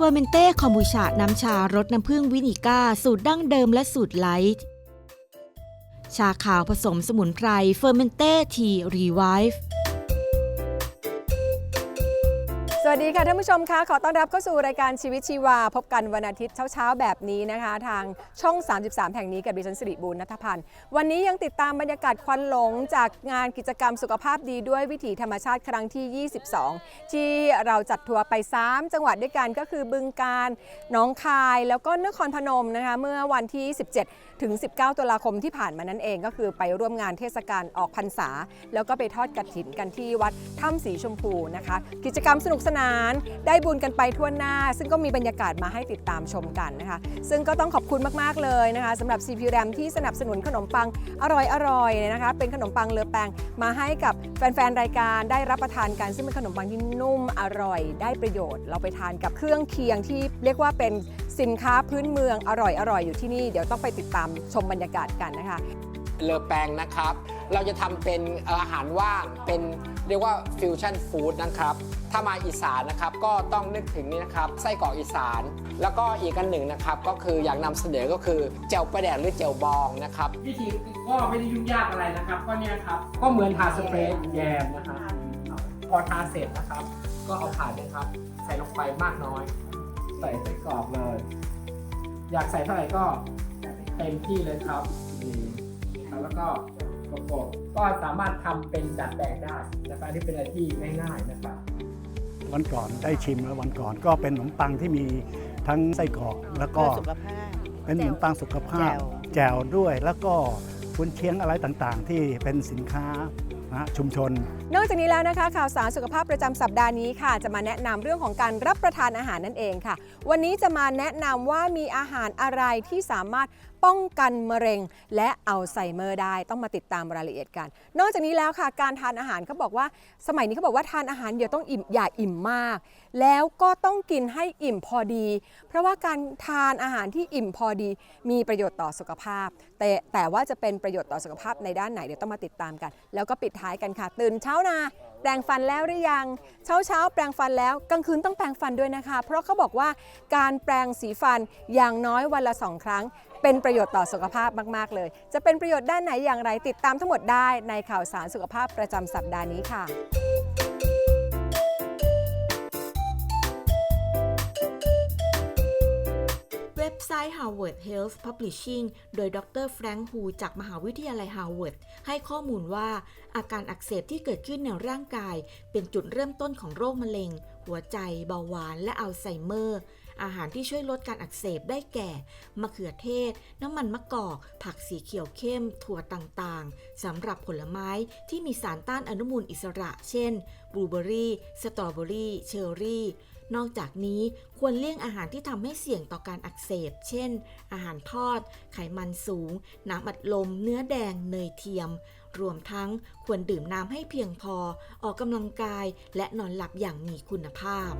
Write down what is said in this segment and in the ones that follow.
เฟอร์เมนเต้คอมบูชา น้ำชารสน้ำผึ้งวินิก้า สูตรดั้งเดิมและสูตรไลท์ ชาขาวผสมสมุนไพรเฟอร์เมนเต้ทีรีไวฟ์ สวัสดีค่ะท่านผู้ชมคะขอต้อนรับเข้าสู่รายการชีวิตชีวา พบกันวันอาทิตย์เช้าๆ แบบนี้นะคะ ทางช่อง 33 แห่งนี้กับดิฉันสิริบูรณัฐพันธ์ วันนี้ยังติดตามบรรยากาศควันหลงจากงานกิจกรรมสุขภาพดีด้วยวิถีธรรมชาติครั้งที่ 22 ที่เราจัดทัวร์ไป 3 จังหวัดด้วยกันก็คือบึงกาฬหนองคายแล้วก็นครพนมนะคะเมื่อวันที่ 17 ถึง 19 ตุลาคมที่ผ่านมานั่นเอง ก็คือไปร่วมงานเทศกาลออกพรรษา แล้วก็ไปทอดกระถินกันที่วัดถ้ำสีชมพูนะคะ กิจกรรมสนุกสนานได้บุญกันไปทั่วหน้า ซึ่งก็มีบรรยากาศมาให้ติดตามชมกันนะคะ ซึ่งก็ต้องขอบคุณมาก ๆ เลยนะคะสำหรับ CP RAM ที่สนับสนุนขนมปังอร่อยๆเนี่ยนะคะ เป็นขนมปังเลอแปงมาให้กับแฟน ๆ รายการได้รับประทานกันซึ่งเป็นขนมปังที่นุ่มอร่อย ได้ประโยชน์ เราไปทานกับเครื่องเคียงที่เรียกว่าเป็นสินค้าพื้นเมืองอร่อยๆอยู่ที่นี่เดี๋ยวต้องไปติดตามชมบรรยากาศกันนะคะ เลอแปงนะครับ เราจะทำเป็นอาหารว่างเป็นเรียกว่าฟิวชั่นฟู้ดนะครับ ถ้ามาอีสานนะครับก็ต้องนึกถึงนี่นะครับไส้กรอกอีสาน แล้วก็อีกอันหนึ่งนะครับก็คืออยากนำเสนอก็คือเจลประแดดหรือเจลบองนะครับ วิธีก็ไม่ได้ยุ่งยากอะไรนะครับ ก็เนี่ยครับ ก็เหมือนทาสเปรย์แยมนะครับพอทาเสร็จนะครับ ก็เอาผ่านนะครับ ใส่ลงไปมากน้อย ใส่ไส้กรอกเลย อยากใส่เท่าไหร่ก็เต็มที่เลยครับ นี่ครับแล้วก็ประกบก็สามารถทำเป็นดัดแปลงได้นะครับอันนี่เป็นอะไรที่ง่ายๆนะครับวันก่อนได้ชิมแล้ววันก่อนก็เป็นขนมปังที่มีทั้งไส้กรอกแล้วก็เพื่อสุขภาพเป็นขนมปังสุขภาพแจ่วแจ่วด้วย แล้วก็คุนเชียงอะไรต่างๆ ที่เป็นสินค้านะชุมชน นอกจากนี้แล้วนะคะ ข่าวสารสุขภาพประจำสัปดาห์นี้ค่ะ จะมาแนะนำเรื่องของการรับประทานอาหารนั่นเองค่ะ วันนี้จะมาแนะนำว่ามีอาหารอะไรที่สามารถป้องกันมะเร็ง และอัลไซเมอร์ได้ต้องมาติดตามรายละเอียดกัน นอกจากนี้แล้วค่ะ การทานอาหารเขาบอกว่า สมัยนี้เขาบอกว่าทานอาหารเดี๋ยวต้องอิ่มอย่าอิ่มมาก แล้วก็ต้องกินให้อิ่มพอดี เพราะว่าการทานอาหารที่อิ่มพอดี มีประโยชน์ต่อสุขภาพ แต่แต่ว่าจะเป็นประโยชน์ต่อสุขภาพในด้านไหนเดี๋ยวต้องมาติดตามกัน แล้วก็ปิดท้ายกันค่ะ ตื่นเช้านาแปรงฟันแล้วหรือยัง เช้าเช้าแปรงฟันแล้วกลางคืนต้องแปรงฟันด้วยนะคะ เพราะเขาบอกว่าการแปรงสีฟันอย่างน้อยวันละสองครั้ง เป็นประโยชน์ต่อสุขภาพมาก ๆ เลย จะเป็นประโยชน์ด้านไหนอย่างไรติดตามทั้งหมดได้ในข่าวสารสุขภาพประจำสัปดาห์นี้ค่ะเว็บไซต์ Harvard Health Publishing โดยดรแฟรงค์ฮูจากมหาวิทยาลัย Harvard ให้ข้อมูลว่า อาการอักเสบที่เกิดขึ้นในร่างกาย เป็นจุดเริ่มต้นของโรคมะเร็ง หัวใจ เบาหวาน และอัลไซเมอร์ อาหารที่ช่วยลดการอักเสบได้แก่ มะเขือเทศ น้ำมันมะกอก ผักสีเขียวเข้ม ถั่วต่างๆ สำหรับผลไม้ที่มีสารต้านอนุมูลอิสระ เช่น บลูเบอรี่ สตรอเบอรี่ เชอร์รี่ นอกจากนี้ควรเลี่ยงอาหารที่ทำให้เสี่ยงต่อการอักเสบ เช่น อาหารทอด ไขมันสูง น้ำอัดลม เนื้อแดง เนยเทียม รวมทั้งควรดื่มน้ำให้เพียงพอ ออกกำลังกาย และนอนหลับอย่างมีคุณภาพ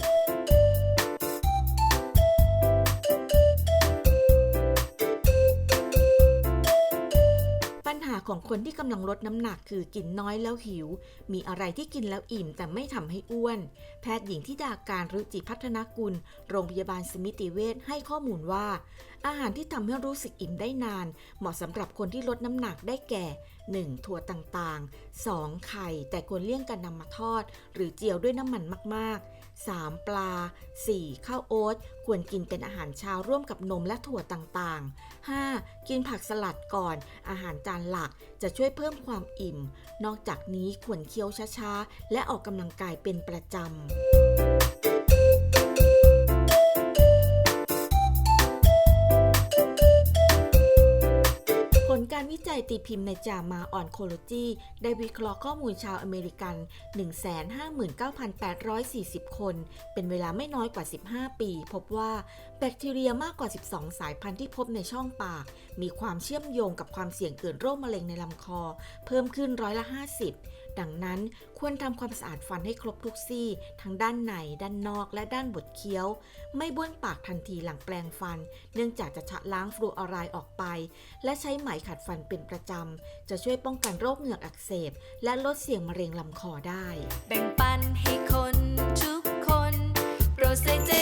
ของคนที่กำลังลดน้ำหนักคือกินน้อยแล้วหิว มีอะไรที่กินแล้วอิ่มแต่ไม่ทำให้อ้วน แพทย์หญิงทิดาการรุจิพัฒนากุล โรงพยาบาลสมิติเวชให้ข้อมูลว่า อาหารที่ทำให้รู้สึกอิ่มได้นาน เหมาะสำหรับคนที่ลดน้ำหนักได้แก่ 1. ถั่วต่างๆ 2. ไข่ แต่ควรเลี่ยงการนำมาทอด หรือเจียวด้วยน้ำมันมากๆ 3. ปลา 4. ข้าวโอ๊ตควรกินเป็นอาหารเช้าร่วมกับนมและถั่วต่างๆ 5. กินผักสลัดก่อน อาหารจานหลักจะช่วยเพิ่มความอิ่ม นอกจากนี้ควรเคี้ยวช้าๆ และออกกำลังกายเป็นประจำ วิจัยตีพิมพ์ในจามาออนโคโลจีได้วิเคราะห์ข้อมูลชาวอเมริกัน 159,840 คน เป็นเวลาไม่น้อยกว่า 15 ปี พบว่าแบคทีเรียมากกว่า 12 สายพันธุ์ที่พบในช่องปาก มีความเชื่อมโยงกับความเสี่ยงเกิดโรคมะเร็งในลำคอ เพิ่มขึ้นร้อยละ 50 ดังนั้นควรทำความสะอาดฟันให้ครบทุกซี่ ทั้งด้านใน ด้านนอก และด้านบดเคี้ยว ไม่บ้วนปากทันทีหลังแปรงฟัน เนื่องจากจะชะล้างฟลูออไรด์ออกไป และใช้ไหมขัดฟันเป็นประจำ จะช่วยป้องกันโรคเหงือกอักเสบ และลดเสี่ยงมะเร็งลำคอได้ แบ่งปันให้คนทุกคน โปรดใส่ใจ